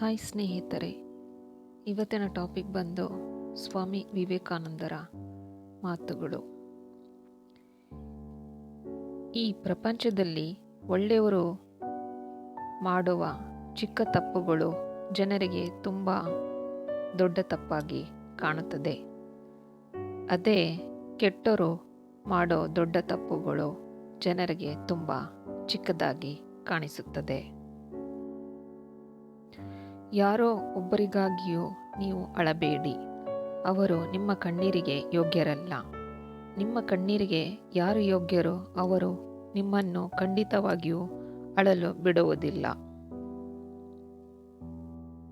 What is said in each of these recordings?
Hi ಸ್ನೇಹಿತರೆ, ಇವತ್ತಿನ topic ಬಂದು ಸ್ವಾಮಿ ವಿವೇಕಾನಂದರ ಮಾತುಗಳು. ಈ ಪ್ರಪಂಚದಲ್ಲಿ ಒಳ್ಳೆಯವರು ಮಾಡುವ ಚಿಕ್ಕ ತಪ್ಪುಗಳು ಜನರಿಗೆ ತುಂಬ ದೊಡ್ಡ ತಪ್ಪಾಗಿ ಕಾಣುತ್ತದೆ. ಅದೇ ಕೆಟ್ಟವರು ಮಾಡೋ ದೊಡ್ಡ ತಪ್ಪುಗಳು ಜನರಿಗೆ ತುಂಬ ಚಿಕ್ಕದಾಗಿ ಕಾಣಿಸುತ್ತದೆ. ಯಾರೋ ಒಬ್ಬರಿಗಾಗಿಯೂ ನೀವು ಅಳಬೇಡಿ. ಅವರು ನಿಮ್ಮ ಕಣ್ಣೀರಿಗೆ ಯೋಗ್ಯರಲ್ಲ. ನಿಮ್ಮ ಕಣ್ಣೀರಿಗೆ ಯಾರು ಯೋಗ್ಯರೋ ಅವರು ನಿಮ್ಮನ್ನು ಖಂಡಿತವಾಗಿಯೂ ಅಳಲು ಬಿಡುವುದಿಲ್ಲ.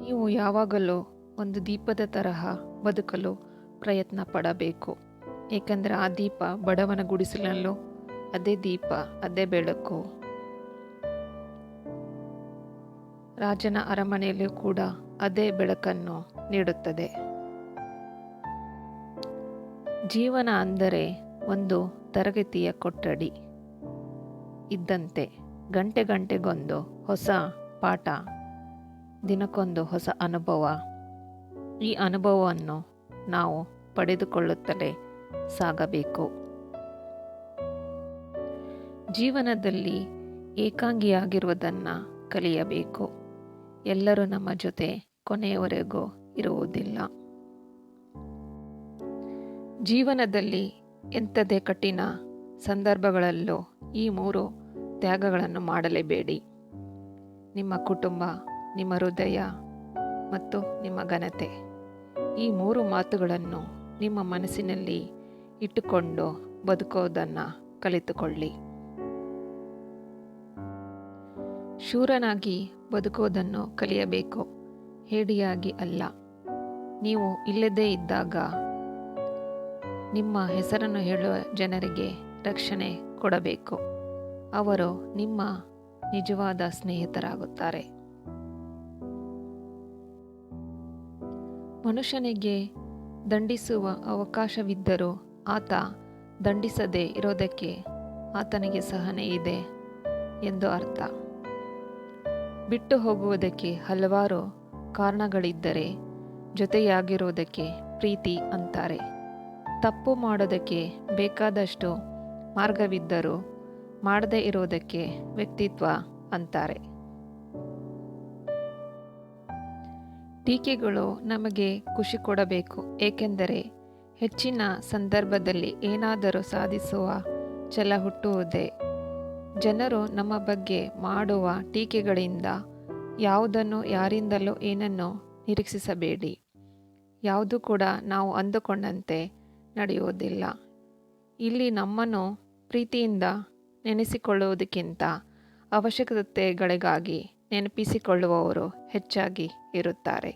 ನೀವು ಯಾವಾಗಲೂ ಒಂದು ದೀಪದ ತರಹ ಬದುಕಲು ಪ್ರಯತ್ನ ಪಡಬೇಕು. ಏಕೆಂದರೆ ಆ ದೀಪ ಬಡವನ ಗುಡಿಸಲಲ್ಲೂ, ಅದೇ ದೀಪ, ಅದೇ ಬೆಳಕು. ರಾಜನ ಅರಮನೆಯಲ್ಲಿ ಕೂಡ ಅದೇ ಬೆಳಕನ್ನು ನೀಡುತ್ತದೆ. ಜೀವನ ಅಂದರೆ ಒಂದು ತರಗತಿಯ ಕೊಠಡಿ. ಇದ್ದಂತೆ ಗಂಟೆ ಗಂಟೆಗೊಂದು ಹೊಸ ಪಾಠ, ದಿನಕ್ಕೊಂದು ಹೊಸ ಅನುಭವ. ಈ ಅನುಭವವನ್ನು ನಾವು ಪಡೆದುಕೊಳ್ಳುತ್ತಲೇ ಸಾಗಬೇಕು. ಜೀವನದಲ್ಲಿ ಏಕಾಂಗಿಯಾಗಿರುವುದನ್ನು ಕಲಿಯಬೇಕು. ಎಲ್ಲರೂ ನಮ್ಮ ಜೊತೆ ಕೊನೆಯವರೆಗೂ ಇರುವುದಿಲ್ಲ. ಜೀವನದಲ್ಲಿ ಎಂಥದೇ ಕಠಿಣ ಸಂದರ್ಭಗಳಲ್ಲೂ ಈ ಮೂರು ತ್ಯಾಗಗಳನ್ನು ಮಾಡಲೇಬೇಡಿ. ನಿಮ್ಮ ಕುಟುಂಬ, ನಿಮ್ಮ ಹೃದಯ ಮತ್ತು ನಿಮ್ಮ ಘನತೆ. ಈ ಮೂರು ಮಾತುಗಳನ್ನು ನಿಮ್ಮ ಮನಸ್ಸಿನಲ್ಲಿ ಇಟ್ಟುಕೊಂಡು ಬದುಕೋದನ್ನು ಕಲಿತುಕೊಳ್ಳಿ. ಶೂರನಾಗಿ ಬದುಕೋದನ್ನು ಕಲಿಯಬೇಕು. ಹೇಡಿಯಾಗಿ ಅಲ್ಲ. ನೀವು ಇಲ್ಲದೇ ಇದ್ದಾಗ ನಿಮ್ಮ ಹೆಸರನ್ನು ಹೇಳುವ ಜನರಿಗೆ ರಕ್ಷಣೆ ಕೊಡಬೇಕು. ಅವರು ನಿಮ್ಮ ನಿಜವಾದ ಸ್ನೇಹಿತರಾಗುತ್ತಾರೆ. ಮನುಷ್ಯನಿಗೆ ದಂಡಿಸುವ ಅವಕಾಶವಿದ್ದರೂ ಆತ ದಂಡಿಸದೇ ಇರೋದಕ್ಕೆ ಆತನಿಗೆ ಸಹನೆ ಇದೆ ಎಂದು ಅರ್ಥ. ಬಿಟ್ಟು ಹೋಗುವುದಕ್ಕೆ ಹಲವಾರು ಕಾರಣಗಳಿದ್ದರೆ ಜೊತೆಯಾಗಿರುವುದಕ್ಕೆ ಪ್ರೀತಿ ಅಂತಾರೆ. ತಪ್ಪು ಮಾಡೋದಕ್ಕೆ ಬೇಕಾದಷ್ಟು ಮಾರ್ಗವಿದ್ದರೂ ಮಾಡದೇ ಇರುವುದಕ್ಕೆ ವ್ಯಕ್ತಿತ್ವ ಅಂತಾರೆ. ಟೀಕೆಗಳು ನಮಗೆ ಖುಷಿ ಕೊಡಬೇಕು, ಏಕೆಂದರೆ ಹೆಚ್ಚಿನ ಸಂದರ್ಭದಲ್ಲಿ ಏನಾದರೂ ಸಾಧಿಸುವ ಛಲ ಹುಟ್ಟುವುದೇ ಜನರು ನಮ್ಮ ಬಗ್ಗೆ ಮಾಡುವ ಟೀಕೆಗಳಿಂದ ಯಾವುದನ್ನು ಯಾರಿಂದಲೂ ಏನನ್ನು ನಿರೀಕ್ಷಿಸಬೇಡಿ. ಯಾವುದು ಕೂಡ ನಾವು ಅಂದುಕೊಂಡಂತೆ ನಡೆಯುವುದಿಲ್ಲ. ಇಲ್ಲಿ ನಮ್ಮನ್ನು ಪ್ರೀತಿಯಿಂದ ನೆನೆಸಿಕೊಳ್ಳುವುದಕ್ಕಿಂತ ಅವಶ್ಯಕತೆಗಳಿಗಾಗಿ ನೆನಪಿಸಿಕೊಳ್ಳುವವರು ಹೆಚ್ಚಾಗಿ ಇರುತ್ತಾರೆ.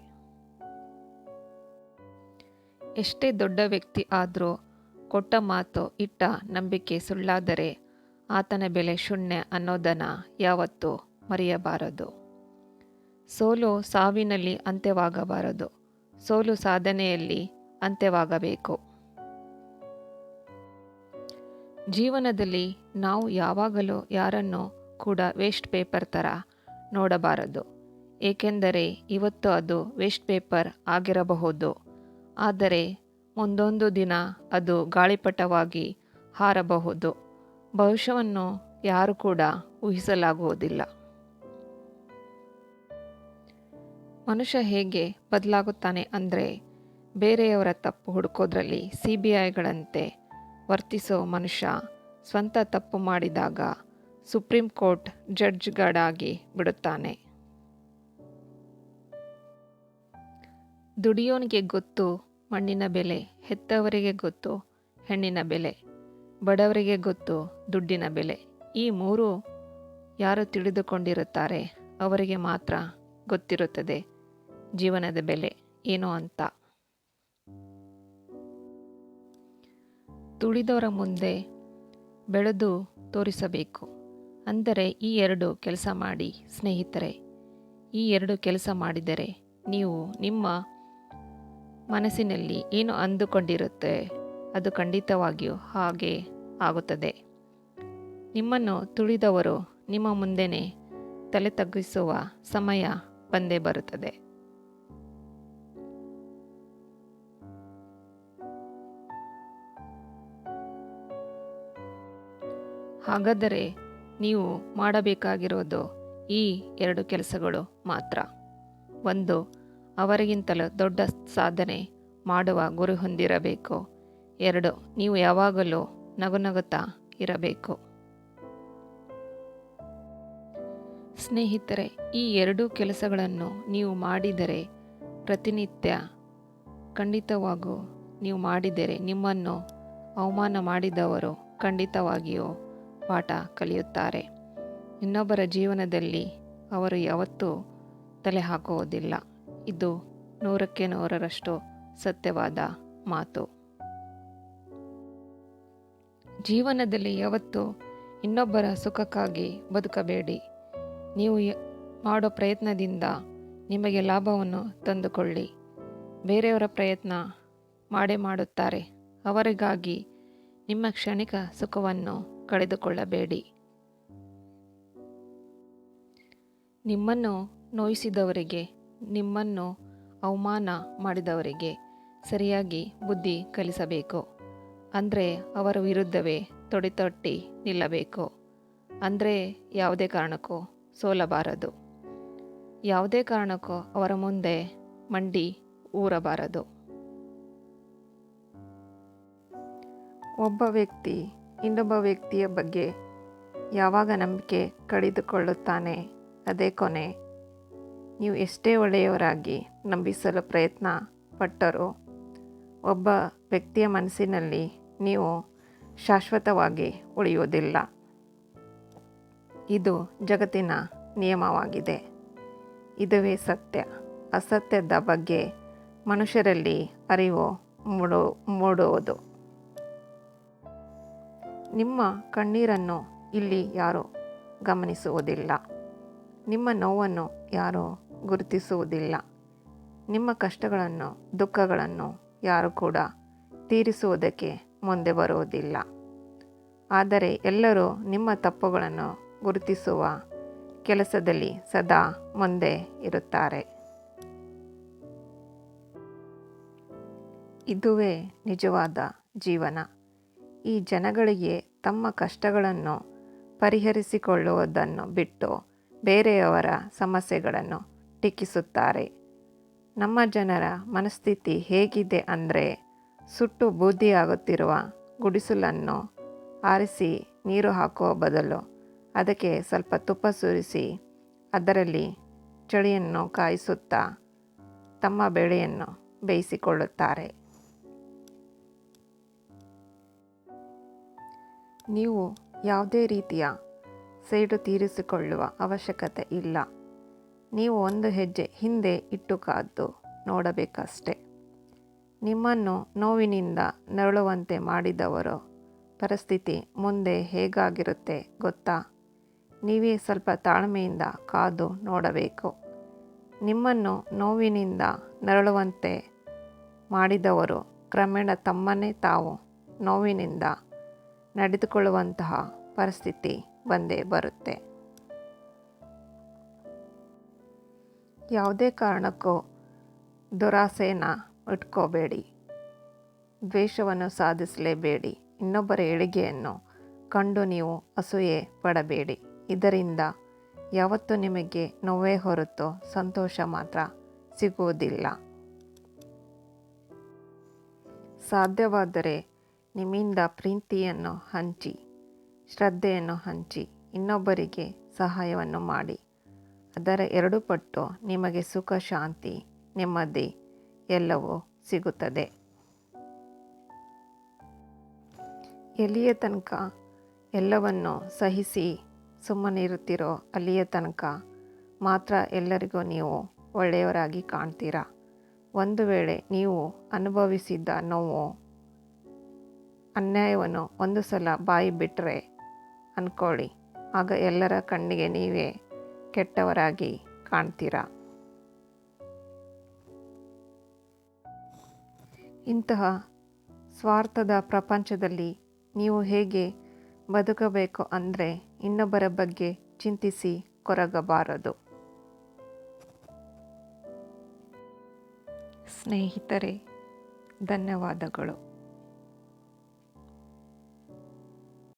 ಎಷ್ಟೇ ದೊಡ್ಡ ವ್ಯಕ್ತಿ ಆದರೂ ಕೊಟ್ಟ ಮಾತು ಇಟ್ಟ ನಂಬಿಕೆ ಸುಳ್ಳಾದರೆ ಆತನ ಬೆಲೆ ಶೂನ್ಯ ಅನ್ನೋದನ್ನು ಯಾವತ್ತೂ ಮರೆಯಬಾರದು. ಸೋಲು ಸಾವಿನಲ್ಲಿ ಅಂತ್ಯವಾಗಬಾರದು. ಸೋಲು ಸಾಧನೆಯಲ್ಲಿ ಅಂತ್ಯವಾಗಬೇಕು. ಜೀವನದಲ್ಲಿ ನಾವು ಯಾವಾಗಲೂ ಯಾರನ್ನು ಕೂಡ ವೇಸ್ಟ್ ಪೇಪರ್ ಥರ ನೋಡಬಾರದು. ಏಕೆಂದರೆ ಇವತ್ತು ಅದು ವೇಸ್ಟ್ ಪೇಪರ್ ಆಗಿರಬಹುದು. ಆದರೆ ಮುಂದೊಂದು ದಿನ ಅದು ಗಾಳಿಪಟವಾಗಿ ಹಾರಬಹುದು. ಭವಿಷ್ಯವನ್ನು ಯಾರು ಕೂಡ ಊಹಿಸಲಾಗುವುದಿಲ್ಲ. ಮನುಷ್ಯ ಹೇಗೆ ಬದಲಾಗುತ್ತಾನೆ ಅಂದರೆ ಬೇರೆಯವರ ತಪ್ಪು ಹುಡುಕೋದ್ರಲ್ಲಿ ಸಿ ಬಿ ಐಗಳಂತೆ ವರ್ತಿಸೋ ಮನುಷ್ಯ ಸ್ವಂತ ತಪ್ಪು ಮಾಡಿದಾಗ ಸುಪ್ರೀಂ ಕೋರ್ಟ್ ಜಡ್ಜ್ಗಳಾಗಿ ಬಿಡುತ್ತಾನೆ. ದುಡಿಯೋನಿಗೆ ಗೊತ್ತು, ಮಣ್ಣಿನ ಬೆಲೆ, ಹೆತ್ತವರಿಗೆ ಗೊತ್ತು, ಹೆಣ್ಣಿನ ಬೆಲೆ. ಬಡವರಿಗೆ ಗೊತ್ತು ದುಡ್ಡಿನ ಬೆಲೆ. ಈ ಮೂರು ಯಾರು ತಿಳಿದುಕೊಂಡಿರುತ್ತಾರೆ ಅವರಿಗೆ ಮಾತ್ರ ಗೊತ್ತಿರುತ್ತದೆ ಜೀವನದ ಬೆಲೆ ಏನು ಅಂತ. ತುಳಿದವರ ಮುಂದೆ ಬೆಳೆದು ತೋರಿಸಬೇಕು. ಅಂದರೆ ಈ ಎರಡು ಕೆಲಸ ಮಾಡಿ, ಸ್ನೇಹಿತರೆ, ಈ ಎರಡು ಕೆಲಸ ಮಾಡಿದರೆ ನೀವು ನಿಮ್ಮ ಮನಸ್ಸಿನಲ್ಲಿ ಏನು ಅಂದುಕೊಂಡಿರುತ್ತೆ? ಅದು ಖಂಡಿತವಾಗಿಯೂ ಹಾಗೆ ಆಗುತ್ತದೆ. ನಿಮ್ಮನ್ನು ತುಳಿದವರು ನಿಮ್ಮ ಮುಂದೆನೇ ತಲೆ ತಗ್ಗಿಸುವ ಸಮಯ ಬಂದೇ ಬರುತ್ತದೆ. ಹಾಗಾದರೆ ನೀವು ಮಾಡಬೇಕಾಗಿರೋದು ಈ ಎರಡು ಕೆಲಸಗಳು ಮಾತ್ರ. ಒಂದು, ಅವರಿಗಿಂತಲೂ ದೊಡ್ಡ ಸಾಧನೆ ಮಾಡುವ ಗುರಿ ಹೊಂದಿರಬೇಕು. ಎರಡು. ನೀವು ಯಾವಾಗಲೂ ನಗುನಗುತ್ತಾ ಇರಬೇಕು. ಸ್ನೇಹಿತರೆ, ಈ ಎರಡೂ ಕೆಲಸಗಳನ್ನು ನೀವು ಮಾಡಿದರೆ ಪ್ರತಿನಿತ್ಯ ಖಂಡಿತವಾಗೂ ನೀವು ಮಾಡಿದರೆ ನಿಮ್ಮನ್ನು ಅವಮಾನ ಮಾಡಿದವರು ಖಂಡಿತವಾಗಿಯೂ ಪಾಠ ಕಲಿಯುತ್ತಾರೆ. ಇನ್ನೊಬ್ಬರ ಜೀವನದಲ್ಲಿ ಅವರು ಯಾವತ್ತೂ ತಲೆ ಹಾಕುವುದಿಲ್ಲ ಇದು ನೂರಕ್ಕೆ ನೂರರಷ್ಟು ಸತ್ಯವಾದ ಮಾತು. ಜೀವನದಲ್ಲಿ ಯಾವತ್ತೂ ಇನ್ನೊಬ್ಬರ ಸುಖಕ್ಕಾಗಿ ಬದುಕಬೇಡಿ. ನೀವು ಮಾಡೋ ಪ್ರಯತ್ನದಿಂದ ನಿಮಗೆ ಲಾಭವನ್ನು ತಂದುಕೊಳ್ಳಿ. ಬೇರೆಯವರ ಪ್ರಯತ್ನ ಮಾಡೇ ಮಾಡುತ್ತಾರೆ. ಅವರಿಗಾಗಿ ನಿಮ್ಮ ಕ್ಷಣಿಕ ಸುಖವನ್ನು ಕಳೆದುಕೊಳ್ಳಬೇಡಿ. ನಿಮ್ಮನ್ನು ನೋಯಿಸಿದವರಿಗೆ, ನಿಮ್ಮನ್ನು ಅವಮಾನ ಮಾಡಿದವರಿಗೆ ಸರಿಯಾಗಿ ಬುದ್ಧಿ ಕಲಿಸಬೇಕು. ಅಂದರೆ ಅವರ ವಿರುದ್ಧವೇ ತೊಡೆತೊಟ್ಟಿ ನಿಲ್ಲಬೇಕು. ಅಂದರೆ ಯಾವುದೇ ಕಾರಣಕ್ಕೂ ಸೋಲಬಾರದು. ಯಾವುದೇ ಕಾರಣಕ್ಕೂ ಅವರ ಮುಂದೆ ಮಂಡಿ ಊರಬಾರದು. ಒಬ್ಬ ವ್ಯಕ್ತಿ ಇನ್ನೊಬ್ಬ ವ್ಯಕ್ತಿಯ ಬಗ್ಗೆ ಯಾವಾಗ ನಂಬಿಕೆ ಕಳೆದುಕೊಳ್ಳುತ್ತಾನೆ ಅದೇ ಕೊನೆ. ನೀವು ಎಷ್ಟೇ ಒಳ್ಳೆಯವರಾಗಿ ನಂಬಿಸಲು ಪ್ರಯತ್ನ ಪಟ್ಟರೂ ಒಬ್ಬ ವ್ಯಕ್ತಿಯ ಮನಸ್ಸಿನಲ್ಲಿ ನೀವು ಶಾಶ್ವತವಾಗಿ ಉಳಿಯುವುದಿಲ್ಲ. ಇದು ಜಗತ್ತಿನ ನಿಯಮವಾಗಿದೆ. ಇದುವೇ ಸತ್ಯ. ಅಸತ್ಯದ ಬಗ್ಗೆ ಮನುಷ್ಯರಲ್ಲಿ ಅರಿವು ಮೂಡು, ಮೂಡುವುದು. ನಿಮ್ಮ ಕಣ್ಣೀರನ್ನು ಇಲ್ಲಿ ಯಾರೂ ಗಮನಿಸುವುದಿಲ್ಲ. ನಿಮ್ಮ ನೋವನ್ನು ಯಾರೂ ಗುರುತಿಸುವುದಿಲ್ಲ. ನಿಮ್ಮ ಕಷ್ಟಗಳನ್ನು, ದುಃಖಗಳನ್ನು ಯಾರು ಕೂಡ ತೀರಿಸುವುದಕ್ಕೆ ಮುಂದೆ ಬರುವುದಿಲ್ಲ. ಆದರೆ ಎಲ್ಲರೂ ನಿಮ್ಮ ತಪ್ಪುಗಳನ್ನು ಗುರುತಿಸುವ ಕೆಲಸದಲ್ಲಿ ಸದಾ ಮುಂದೆ ಇರುತ್ತಾರೆ. ಇದುವೇ ನಿಜವಾದ ಜೀವನ. ಈ ಜನಗಳಿಗೆ ತಮ್ಮ ಕಷ್ಟಗಳನ್ನು ಪರಿಹರಿಸಿಕೊಳ್ಳುವುದನ್ನು ಬಿಟ್ಟು ಬೇರೆಯವರ ಸಮಸ್ಯೆಗಳನ್ನು ಟೀಕಿಸುತ್ತಾರೆ. ನಮ್ಮ ಜನರ ಮನಸ್ಥಿತಿ ಹೇಗಿದೆ ಅಂದರೆ ಸುಟ್ಟು ಬೂದಿಯಾಗುತ್ತಿರುವ ಗುಡಿಸಲನ್ನು ಆರಿಸಿ ನೀರು ಹಾಕುವ ಬದಲು ಅದಕ್ಕೆ ಸ್ವಲ್ಪ ತುಪ್ಪ ಸುರಿಸಿ ಅದರಲ್ಲಿ ಚಳಿಯನ್ನು ಕಾಯಿಸುತ್ತಾ ತಮ್ಮ ಬೆಳೆಯನ್ನು ಬೇಯಿಸಿಕೊಳ್ಳುತ್ತಾರೆ. ನೀವು ಯಾವುದೇ ರೀತಿಯ ಸೇಡು ತೀರಿಸಿಕೊಳ್ಳುವ ಅವಶ್ಯಕತೆ ಇಲ್ಲ. ನೀವು ಒಂದು ಹೆಜ್ಜೆ ಹಿಂದೆ ಇಟ್ಟು ಕಾದು ನೋಡಬೇಕಷ್ಟೆ. ನಿಮ್ಮನ್ನು ನೋವಿನಿಂದ ನರಳುವಂತೆ ಮಾಡಿದವರು. ಪರಿಸ್ಥಿತಿ ಮುಂದೆ ಹೇಗಾಗಿರುತ್ತೆ ಗೊತ್ತಾ? ನೀವೇ ಸ್ವಲ್ಪ ತಾಳ್ಮೆಯಿಂದ ಕಾದು ನೋಡಬೇಕು. ನಿಮ್ಮನ್ನು ನೋವಿನಿಂದ ನರಳುವಂತೆ ಮಾಡಿದವರು ಕ್ರಮೇಣ ತಮ್ಮನ್ನೇ ತಾವು ನೋವಿನಿಂದ ನಡೆದುಕೊಳ್ಳುವಂತಹ ಪರಿಸ್ಥಿತಿ ಬಂದೇ ಬರುತ್ತೆ. ಯಾವುದೇ ಕಾರಣಕ್ಕೂ ದುರಾಸೆನ ಇಟ್ಕೋಬೇಡಿ ದ್ವೇಷವನ್ನು ಸಾಧಿಸಲೇಬೇಡಿ. ಇನ್ನೊಬ್ಬರ ಏಳಿಗೆಯನ್ನು ಕಂಡು ನೀವು ಅಸೂಯೆ ಪಡಬೇಡಿ. ಇದರಿಂದ ಯಾವತ್ತೂ ನಿಮಗೆ ನೋವೇ ಹೊರತು ಸಂತೋಷ ಮಾತ್ರ ಸಿಗುವುದಿಲ್ಲ. ಸಾಧ್ಯವಾದರೆ ನಿಮ್ಮಿಂದ ಪ್ರೀತಿಯನ್ನು ಹಂಚಿ, ಶ್ರದ್ಧೆಯನ್ನು ಹಂಚಿ ಇನ್ನೊಬ್ಬರಿಗೆ ಸಹಾಯವನ್ನು ಮಾಡಿ. ಅದರ ಎರಡು ಪಟ್ಟು ನಿಮಗೆ ಸುಖ, ಶಾಂತಿ, ನೆಮ್ಮದಿ ಎಲ್ಲವೂ ಸಿಗುತ್ತದೆ. ಎಲ್ಲಿಯ ತನಕ ಎಲ್ಲವನ್ನು ಸಹಿಸಿ ಸುಮ್ಮನಿರುತ್ತಿರೋ ಅಲ್ಲಿಯ ತನಕ ಮಾತ್ರ ಎಲ್ಲರಿಗೂ ನೀವು ಒಳ್ಳೆಯವರಾಗಿ ಕಾಣ್ತೀರಾ? ಒಂದು ವೇಳೆ ನೀವು ಅನುಭವಿಸಿದ್ದ ನೋವು, ಅನ್ಯಾಯವನ್ನು ಒಂದು ಸಲ ಬಾಯಿ ಬಿಟ್ಟರೆ ಅಂದ್ಕೊಳ್ಳಿ ಆಗ ಎಲ್ಲರ ಕಣ್ಣಿಗೆ ನೀವೇ ಕೆಟ್ಟವರಾಗಿ ಕಾಣ್ತೀರಾ? ಇಂತಹ ಸ್ವಾರ್ಥದ ಪ್ರಪಂಚದಲ್ಲಿ ನೀವು ಹೇಗೆ ಬದುಕಬೇಕು ಅಂದರೆ ಇನ್ನೊಬ್ಬರ ಬಗ್ಗೆ ಚಿಂತಿಸಿ ಕೊರಗಬಾರದು. ಸ್ನೇಹಿತರೆ ಧನ್ಯವಾದಗಳು.